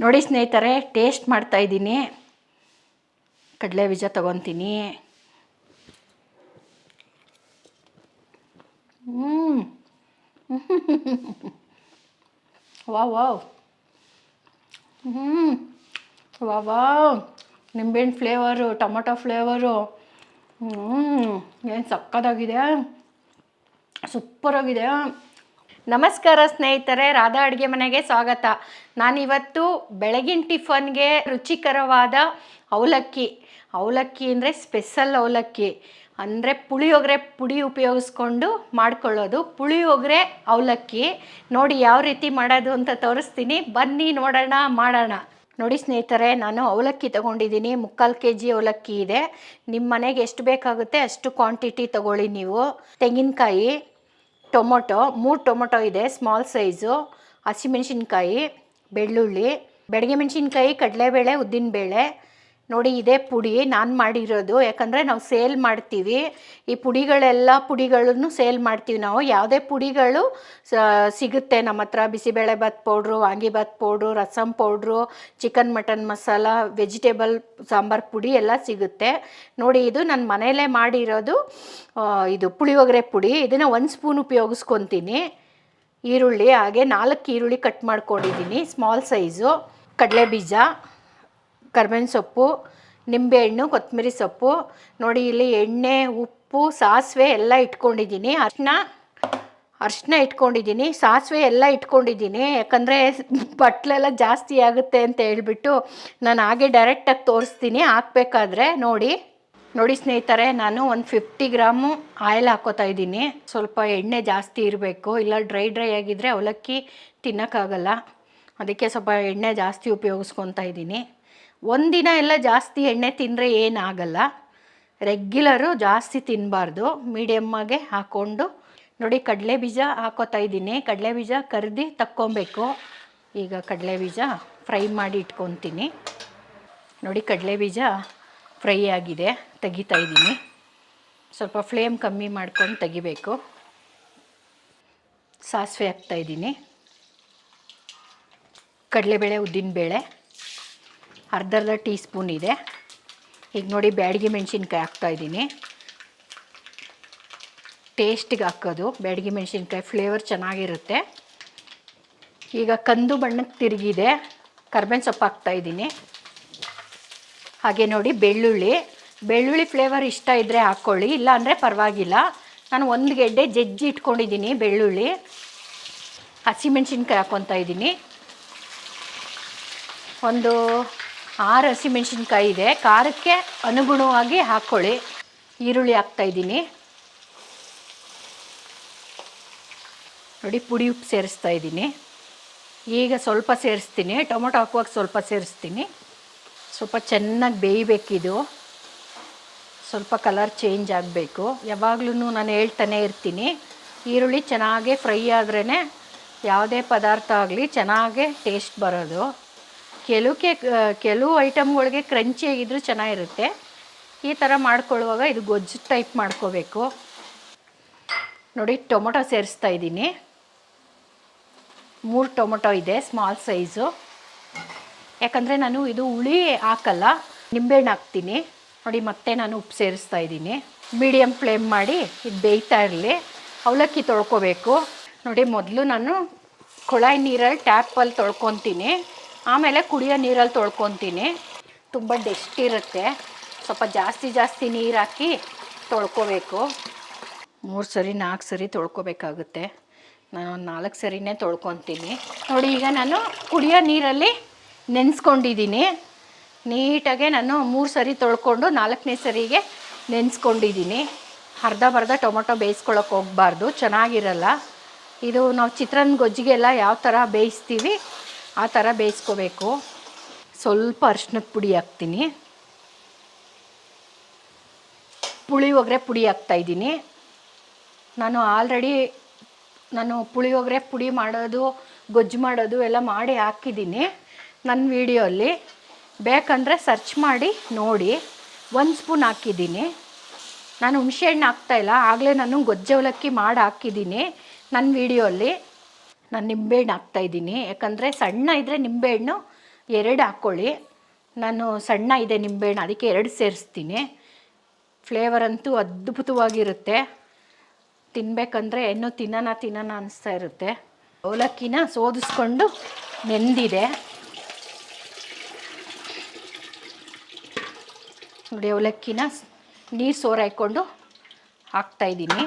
ನೋಡಿ ಸ್ನೇಹಿತರೆ, ಟೇಸ್ಟ್ ಮಾಡ್ತಾ ಇದ್ದೀನಿ. ಕಡಲೆ ಬೀಜ ತಗೊತೀನಿ ವಾವ್ ವಾವ್. ಹ್ಞೂ ವಾ ವಾವ್. ನಿಂಬೆಹಣ್ಣು ಫ್ಲೇವರು, ಟೊಮೊಟೊ ಫ್ಲೇವರು. ಹ್ಞೂ ಏನು ಸಕ್ಕದಾಗಿದೆ. ಸೂಪರಾಗಿದೆ. ನಮಸ್ಕಾರ ಸ್ನೇಹಿತರೆ, ರಾಧಾ ಅಡುಗೆ ಮನೆಗೆ ಸ್ವಾಗತ. ನಾನಿವತ್ತು ಬೆಳಗಿನ ಟಿಫನ್ಗೆ ರುಚಿಕರವಾದ ಅವಲಕ್ಕಿ. ಅವಲಕ್ಕಿ ಅಂದರೆ ಸ್ಪೆಷಲ್ ಅವಲಕ್ಕಿ. ಅಂದರೆ ಪುಳಿಯೋಗರೆ ಪುಡಿ ಉಪಯೋಗಿಸ್ಕೊಂಡು ಮಾಡ್ಕೊಳ್ಳೋದು. ಪುಳಿಯೋಗರೆ ಅವಲಕ್ಕಿ. ನೋಡಿ ಯಾವ ರೀತಿ ಮಾಡೋದು ಅಂತ ತೋರಿಸ್ತೀನಿ. ಬನ್ನಿ ನೋಡೋಣ, ಮಾಡೋಣ. ನೋಡಿ ಸ್ನೇಹಿತರೆ, ನಾನು ಅವಲಕ್ಕಿ ತೊಗೊಂಡಿದ್ದೀನಿ. ಮುಕ್ಕಾಲು ಕೆ ಜಿ ಅವಲಕ್ಕಿ ಇದೆ. ನಿಮ್ಮ ಮನೆಗೆ ಎಷ್ಟು ಬೇಕಾಗುತ್ತೆ ಅಷ್ಟು ಕ್ವಾಂಟಿಟಿ ತೊಗೊಳ್ಳಿ ನೀವು. ತೆಂಗಿನಕಾಯಿ ಟೊಮೊಟೊ ಮೂರು ಟೊಮೊಟೊ ಇದೆ ಸ್ಮಾಲ್ ಸೈಜು ಹಸಿಮೆಣಸಿನ್ಕಾಯಿ ಬೆಳ್ಳುಳ್ಳಿ ಬೆಳಗ್ಗೆ ಮೆಣಸಿನ್ಕಾಯಿ ಕಡಲೆಬೇಳೆ ಉದ್ದಿನಬೇಳೆ ನೋಡಿ, ಇದೇ ಪುಡಿ ನಾನು ಮಾಡಿರೋದು. ಯಾಕಂದರೆ ನಾವು ಸೇಲ್ ಮಾಡ್ತೀವಿ. ಈ ಪುಡಿಗಳೆಲ್ಲ ಪುಡಿಗಳನ್ನು ಸೇಲ್ ಮಾಡ್ತೀವಿ ನಾವು. ಯಾವುದೇ ಪುಡಿಗಳು ಸಿಗುತ್ತೆ. ನಮ್ಮ ಹತ್ರ bisibelebath powder vangibath powder rasam powder, chicken mutton masala, vegetable sambar ಪುಡಿ ಎಲ್ಲ ಸಿಗುತ್ತೆ. ನೋಡಿ, ಇದು ನಾನು ಮನೆಯಲ್ಲೇ ಮಾಡಿರೋದು ಇದು ಪುಳಿಯೋಗರೆ ಪುಡಿ. ಇದನ್ನು ಒಂದು ಸ್ಪೂನ್ ಉಪಯೋಗಿಸ್ಕೊತೀನಿ. ಈರುಳ್ಳಿ, ಹಾಗೆ ನಾಲ್ಕು ಈರುಳ್ಳಿ ಕಟ್ ಮಾಡ್ಕೊಂಡಿದ್ದೀನಿ, ಸ್ಮಾಲ್ ಸೈಜು. ಕಡಲೆ ಬೀಜ ಕರ್ಬೇವಿನ ಸೊಪ್ಪು ನಿಂಬೆಹಣ್ಣು ಕೊತ್ತಂಬರಿ ಸೊಪ್ಪು. ನೋಡಿ, ಇಲ್ಲಿ ಎಣ್ಣೆ, ಉಪ್ಪು, ಸಾಸಿವೆ ಎಲ್ಲ ಇಟ್ಕೊಂಡಿದ್ದೀನಿ. ಅರ್ಶಿನ ಅರ್ಶಿನ ಇಟ್ಕೊಂಡಿದ್ದೀನಿ. ಸಾಸಿವೆ ಎಲ್ಲ ಇಟ್ಕೊಂಡಿದ್ದೀನಿ. ಯಾಕಂದರೆ ಬಟ್ಲೆಲ್ಲ ಜಾಸ್ತಿ ಆಗುತ್ತೆ ಅಂತ ಹೇಳ್ಬಿಟ್ಟು ನಾನು ಹಾಗೆ ಡೈರೆಕ್ಟಾಗಿ ತೋರಿಸ್ತೀನಿ. ಹಾಕ್ಬೇಕಾದ್ರೆ ನೋಡಿ. ನೋಡಿ ಸ್ನೇಹಿತರೆ, ನಾನು ಒಂದು ಫಿಫ್ಟಿ ಗ್ರಾಮು ಆಯಿಲ್ ಹಾಕೋತಾ ಇದ್ದೀನಿ. ಸ್ವಲ್ಪ ಎಣ್ಣೆ ಜಾಸ್ತಿ ಇರಬೇಕು. ಇಲ್ಲ ಡ್ರೈ ಡ್ರೈ ಆಗಿದ್ದರೆ ಅವಲಕ್ಕಿ ತಿನ್ನೋಕ್ಕಾಗಲ್ಲ. ಅದಕ್ಕೆ ಸ್ವಲ್ಪ ಎಣ್ಣೆ ಜಾಸ್ತಿ ಉಪಯೋಗಿಸ್ಕೊತಾ ಇದ್ದೀನಿ. ಒಂದಿನ ಎಲ್ಲ ಜಾಸ್ತಿ ಎಣ್ಣೆ ತಿಂದರೆ ಏನಾಗಲ್ಲ. ರೆಗ್ಯುಲರು ಜಾಸ್ತಿ ತಿನ್ನಬಾರ್ದು ಮೀಡಿಯಮ್ಮಾಗೆ ಹಾಕ್ಕೊಂಡು ನೋಡಿ, ಕಡಲೆ ಬೀಜ ಹಾಕೋತಾ ಇದ್ದೀನಿ. ಕಡಲೆ ಬೀಜ ಕರ್ದು ತಕ್ಕೊಬೇಕು. ಈಗ ಕಡಲೆ ಬೀಜ ಫ್ರೈ ಮಾಡಿ ಇಟ್ಕೊತೀನಿ. ನೋಡಿ, ಕಡಲೆ ಬೀಜ ಫ್ರೈ ಆಗಿದೆ. ತೆಗಿತಾ ಇದ್ದೀನಿ. ಸ್ವಲ್ಪ ಫ್ಲೇಮ್ ಕಮ್ಮಿ ಮಾಡ್ಕೊಂಡು ತೆಗಿಬೇಕು. ಸಾಸಿವೆ ಹಾಕ್ತಾಯಿದ್ದೀನಿ ಕಡಲೆಬೇಳೆ ಉದ್ದಿನಬೇಳೆ. ಅರ್ಧ ಅರ್ಧ ಟೀ ಸ್ಪೂನ್ ಇದೆ. ಈಗ ನೋಡಿ ಬ್ಯಾಡಗಿ ಮೆಣಸಿನ್ಕಾಯಿ ಹಾಕ್ತಾಯಿದ್ದೀನಿ ಟೇಸ್ಟಿಗೆ ಹಾಕೋದು. ಬ್ಯಾಡಿಗೆ ಮೆಣಸಿನ್ಕಾಯಿ ಫ್ಲೇವರ್ ಚೆನ್ನಾಗಿರುತ್ತೆ. ಈಗ ಕಂದು ಬಣ್ಣಕ್ಕೆ ತಿರುಗಿದೆ. ಕರ್ಬೇವಿನ ಸೊಪ್ಪು ಹಾಕ್ತಾಯಿದ್ದೀನಿ ಹಾಗೆ ನೋಡಿ ಬೆಳ್ಳುಳ್ಳಿ. ಬೆಳ್ಳುಳ್ಳಿ ಫ್ಲೇವರ್ ಇಷ್ಟ ಇದ್ದರೆ ಹಾಕ್ಕೊಳ್ಳಿ ಇಲ್ಲ ಅಂದರೆ ಪರವಾಗಿಲ್ಲ. ನಾನು ಒಂದು ಗೆಡ್ಡೆ ಜಜ್ಜಿ ಇಟ್ಕೊಂಡಿದ್ದೀನಿ ಬೆಳ್ಳುಳ್ಳಿ. ಹಸಿಮೆಣ್ಸಿನ್ಕಾಯಿ ಹಾಕ್ಕೊತಾ ಇದ್ದೀನಿ. ಒಂದು ಆರು ಹಸಿಮೆಣ್ಸಿನ್ಕಾಯಿ ಇದೆ. ಖಾರಕ್ಕೆ ಅನುಗುಣವಾಗಿ ಹಾಕ್ಕೊಳ್ಳಿ ಈರುಳ್ಳಿ ಹಾಕ್ತಾಯಿದ್ದೀನಿ ನೋಡಿ, ಪುಡಿ ಉಪ್ಪು ಸೇರಿಸ್ತಾ ಇದ್ದೀನಿ. ಈಗ ಸ್ವಲ್ಪ ಸೇರಿಸ್ತೀನಿ. ಟೊಮೊಟೊ ಹಾಕುವಾಗ ಸ್ವಲ್ಪ ಸೇರಿಸ್ತೀನಿ. ಸ್ವಲ್ಪ ಚೆನ್ನಾಗಿ ಬೇಯಬೇಕಿದು. ಸ್ವಲ್ಪ ಕಲರ್ ಚೇಂಜ್ ಆಗಬೇಕು. ಯಾವಾಗಲೂ ನಾನು ಹೇಳ್ತಾನೆ ಇರ್ತೀನಿ. ಈರುಳ್ಳಿ ಚೆನ್ನಾಗೆ ಫ್ರೈ ಆದ್ರೇ ಯಾವುದೇ ಪದಾರ್ಥ ಆಗಲಿ ಚೆನ್ನಾಗೆ ಟೇಸ್ಟ್ ಬರೋದು. ಕೆಲವಕ್ಕೆ ಕೆಲವು ಐಟಮ್ಗಳಿಗೆ ಕ್ರಂಚಿಯಾಗಿದ್ದರೂ ಚೆನ್ನಾಗಿರುತ್ತೆ. ಈ ಥರ ಮಾಡ್ಕೊಳ್ಳುವಾಗ ಇದು ಗೊಜ್ಜು ಟೈಪ್ ಮಾಡ್ಕೋಬೇಕು. ನೋಡಿ, ಟೊಮೊಟೊ ಸೇರಿಸ್ತಾ ಇದ್ದೀನಿ. ಮೂರು ಟೊಮೊಟೊ ಇದೆ ಸ್ಮಾಲ್ ಸೈಜು ಯಾಕಂದರೆ ನಾನು ಇದು ಹುಳಿ ಹಾಕಲ್ಲ, ನಿಂಬೆಹಣ್ಣು ಹಾಕ್ತೀನಿ. ನೋಡಿ, ಮತ್ತೆ ನಾನು ಉಪ್ಪು ಸೇರಿಸ್ತಾ ಇದ್ದೀನಿ. ಮೀಡಿಯಮ್ ಫ್ಲೇಮ್ ಮಾಡಿ ಇದು ಬೇಯ್ತಾ ಇರಲಿ. ಅವಲಕ್ಕಿ ತೊಳ್ಕೊಬೇಕು. ನೋಡಿ, ಮೊದಲು ನಾನು ಕೊಳಾಯಿ ನೀರಲ್ಲಿ ಟ್ಯಾಪಲ್ಲಿ ತೊಳ್ಕೊತೀನಿ. ಆಮೇಲೆ ಕುಡಿಯೋ ನೀರಲ್ಲಿ ತೊಳ್ಕೊತೀನಿ. ತುಂಬ ಡೆಸ್ಟ್ ಇರುತ್ತೆ. ಸ್ವಲ್ಪ ಜಾಸ್ತಿ ಜಾಸ್ತಿ ನೀರು ಹಾಕಿ ತೊಳ್ಕೊಬೇಕು. ಮೂರು ಸರಿ, ನಾಲ್ಕು ಸರಿ ತೊಳ್ಕೊಬೇಕಾಗುತ್ತೆ. ನಾನು ಒಂದು ನಾಲ್ಕು ಸರಿನೇ ತೊಳ್ಕೊತೀನಿ. ನೋಡಿ, ಈಗ ನಾನು ಕುಡಿಯೋ ನೀರಲ್ಲಿ ನೆನೆಸ್ಕೊಂಡಿದ್ದೀನಿ. ನೀಟಾಗೆ ನಾನು ಮೂರು ಸರಿ ತೊಳ್ಕೊಂಡು ನಾಲ್ಕನೇ ಸರಿಗೆ ನೆನೆಸ್ಕೊಂಡಿದ್ದೀನಿ. ಅರ್ಧ ಬರ್ಧ ಟೊಮೊಟೊ ಬೇಯಿಸ್ಕೊಳಕ್ಕೆ ಹೋಗಬಾರ್ದು. ಚೆನ್ನಾಗಿರಲ್ಲ. ಇದು ನಾವು ಚಿತ್ರಾನ್ನ ಗೊಜ್ಜಿಗೆಲ್ಲ ಯಾವ ಥರ ಬೇಯಿಸ್ತೀವಿ ಆ ಥರ ಬೇಯಿಸ್ಕೋಬೇಕು. ಸ್ವಲ್ಪ ಅರ್ಶಿನದ ಪುಡಿ ಹಾಕ್ತೀನಿ. ಪುಳಿಯೋಗರೆ ಪುಡಿ ಹಾಕ್ತಾಯಿದ್ದೀನಿ ನಾನು ಆಲ್ರೆಡಿ ನಾನು ಪುಳಿಯೋಗರೆ ಪುಡಿ ಮಾಡೋದು, ಗೊಜ್ಜು ಮಾಡೋದು ಎಲ್ಲ ಮಾಡಿ ಹಾಕಿದ್ದೀನಿ ನನ್ನ ವೀಡಿಯೋಲ್ಲಿ ಬೇಕಂದರೆ ಸರ್ಚ್ ಮಾಡಿ, ನೋಡಿ. ಒಂದು ಸ್ಪೂನ್ ಹಾಕಿದ್ದೀನಿ. ನಾನು ಹುಣಸೆಹಣ್ಣು ಹಾಕ್ತಾಯಿಲ್ಲ ಆಗಲೇ ನಾನು ಗೊಜ್ಜವಲಕ್ಕಿ ಮಾಡಿ ಹಾಕಿದ್ದೀನಿ ನನ್ನ ವೀಡಿಯೋಲ್ಲಿ ನಾನು ನಿಂಬೆಹಣ್ಣು ಹಾಕ್ತಾಯಿದ್ದೀನಿ ಯಾಕಂದರೆ ಸಣ್ಣ ಇದ್ದರೆ ನಿಂಬೆಹಣ್ಣು ಎರಡು ಹಾಕ್ಕೊಳ್ಳಿ ನಾನು ಸಣ್ಣ ಇದೆ ನಿಂಬೆಹಣ್ಣು, ಅದಕ್ಕೆ ಎರಡು ಸೇರಿಸ್ತೀನಿ. ಫ್ಲೇವರ್ ಅಂತೂ ಅದ್ಭುತವಾಗಿರುತ್ತೆ. ತಿನ್ನಬೇಕಂದ್ರೆ ಇನ್ನೂ ತಿನ್ನೋಣ ತಿನ್ನೋಣ ಅನಿಸ್ತಾ ಇರುತ್ತೆ. ಅವಲಕ್ಕಿನ ಸೋದಿಸ್ಕೊಂಡು ನೆಂದಿದೆ. ನೋಡಿ, ಅವಲಕ್ಕಿನ ನೀರು ಸೋರಾಯ್ಕೊಂಡು ಹಾಕ್ತಾಯಿದ್ದೀನಿ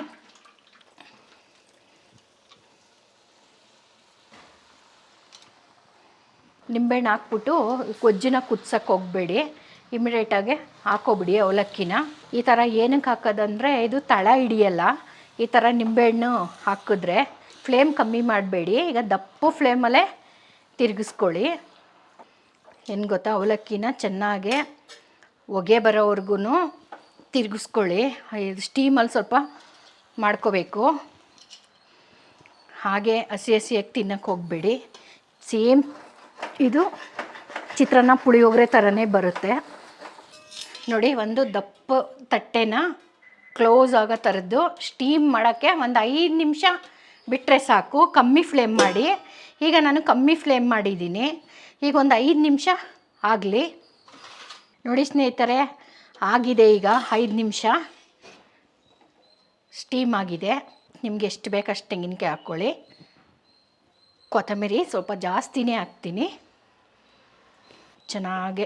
ನಿಂಬೆಹಣ್ಣು ಹಾಕ್ಬಿಟ್ಟು ಗೊಜ್ಜಿನ ಕುದ್ಸಕ್ಕೆ ಹೋಗಬೇಡಿ. ಇಮಿಡಿಯೇಟಾಗಿ ಹಾಕೋಬಿಡಿ ಅವಲಕ್ಕಿನ. ಈ ಥರ ಏನಕ್ಕೆ ಹಾಕೋದಂದರೆ, ಇದು ತಳ ಹಿಡಿಯಲ್ಲ. ಈ ಥರ ನಿಂಬೆಹಣ್ಣು ಹಾಕಿದ್ರೆ ಫ್ಲೇಮ್ ಕಮ್ಮಿ ಮಾಡಬೇಡಿ. ಈಗ ದಪ್ಪು ಫ್ಲೇಮಲ್ಲೇ ತಿರುಗಿಸ್ಕೊಳ್ಳಿ. ಏನು ಗೊತ್ತಾ, ಅವಲಕ್ಕಿನ ಚೆನ್ನಾಗೆ ಹೊಗೆ ಬರೋವರೆಗೂ ತಿರುಗಿಸ್ಕೊಳ್ಳಿ. ಇದು ಸ್ಟೀಮಲ್ಲಿ ಸ್ವಲ್ಪ ಮಾಡ್ಕೋಬೇಕು. ಹಾಗೆ ಹಸಿ ಹಸಿಯಾಗಿ ತಿನ್ನಕ್ಕೆ ಹೋಗಬೇಡಿ. ಸೇಮ್ ಇದು ಚಿತ್ರಾನ್ನ ಪುಳಿಯೋಗರೆ ಥರನೇ ಬರುತ್ತೆ. ನೋಡಿ, ಒಂದು ದಪ್ಪ ತಟ್ಟೆನ ಕ್ಲೋಸ್ ಆಗೋ ಥರದ್ದು ಸ್ಟೀಮ್ ಮಾಡೋಕ್ಕೆ ಒಂದು ಐದು ನಿಮಿಷ ಬಿಟ್ಟರೆ ಸಾಕು. ಕಮ್ಮಿ ಫ್ಲೇಮ್ ಮಾಡಿ. ಈಗ ನಾನು ಕಮ್ಮಿ ಫ್ಲೇಮ್ ಮಾಡಿದ್ದೀನಿ. ಈಗ ಒಂದು ಐದು ನಿಮಿಷ ಆಗಲಿ. ನೋಡಿ ಸ್ನೇಹಿತರೆ, ಆಗಿದೆ ಈಗ ಐದು ನಿಮಿಷ. ಸ್ಟೀಮ್ ಆಗಿದೆ. ನಿಮ್ಗೆ ಎಷ್ಟು ಬೇಕಷ್ಟು ತೆಂಗಿನಕಾಯಿ ಹಾಕ್ಕೊಳ್ಳಿ. ಕೊತ್ತಂಬರಿ ಸ್ವಲ್ಪ ಜಾಸ್ತಿನೇ ಹಾಕ್ತೀನಿ. ಚೆನ್ನಾಗೆ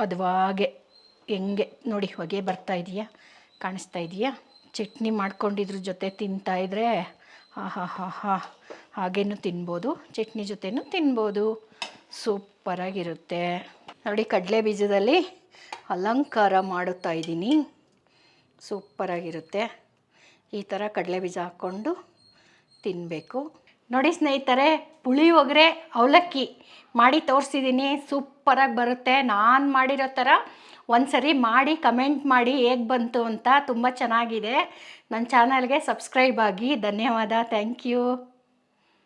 ಹದವಾಗೆ ಹೆಂಗೆ ನೋಡಿ ಹೊಗೆ ಬರ್ತಾ ಇದೆಯಾ? ಕಾಣಿಸ್ತಾ ಇದೆಯಾ? ಚಟ್ನಿ ಮಾಡ್ಕೊಂಡಿದ್ರ ಜೊತೆ ತಿಂತಾಯಿದ್ರೆ ಹಾ ಹಾ ಹಾ ಹಾ ಹಾಗೇನು ತಿನ್ಬೋದು? ಚಟ್ನಿ ಜೊತೆನೂ ತಿನ್ಬೋದು. ಸೂಪರಾಗಿರುತ್ತೆ. ನೋಡಿ ಕಡಲೆ ಬೀಜದಲ್ಲಿ ಅಲಂಕಾರ ಮಾಡುತ್ತಾ ಇದ್ದೀನಿ. ಸೂಪರಾಗಿರುತ್ತೆ. ಈ ಥರ ಕಡಲೆ ಬೀಜ ಹಾಕ್ಕೊಂಡು ತಿನ್ನಬೇಕು ನೋಡಿ ಸ್ನೇಹಿತರೆ ಪುಳಿಯೋಗರೆ ಅವಲಕ್ಕಿ ಮಾಡಿ ತೋರಿಸಿದ್ದೀನಿ. ಸೂಪರಾಗಿ ಬರುತ್ತೆ. ನಾನು ಮಾಡಿರೋ ಥರ ಒಂದ್ಸರಿ ಮಾಡಿ, ಕಮೆಂಟ್ ಮಾಡಿ ಹೇಗೆ ಬಂತು ಅಂತ ತುಂಬ ಚೆನ್ನಾಗಿದೆ. ನನ್ನ ಚಾನಲ್ಗೆ ಸಬ್ಸ್ಕ್ರೈಬ್ ಆಗಿ. ಧನ್ಯವಾದ. Thank you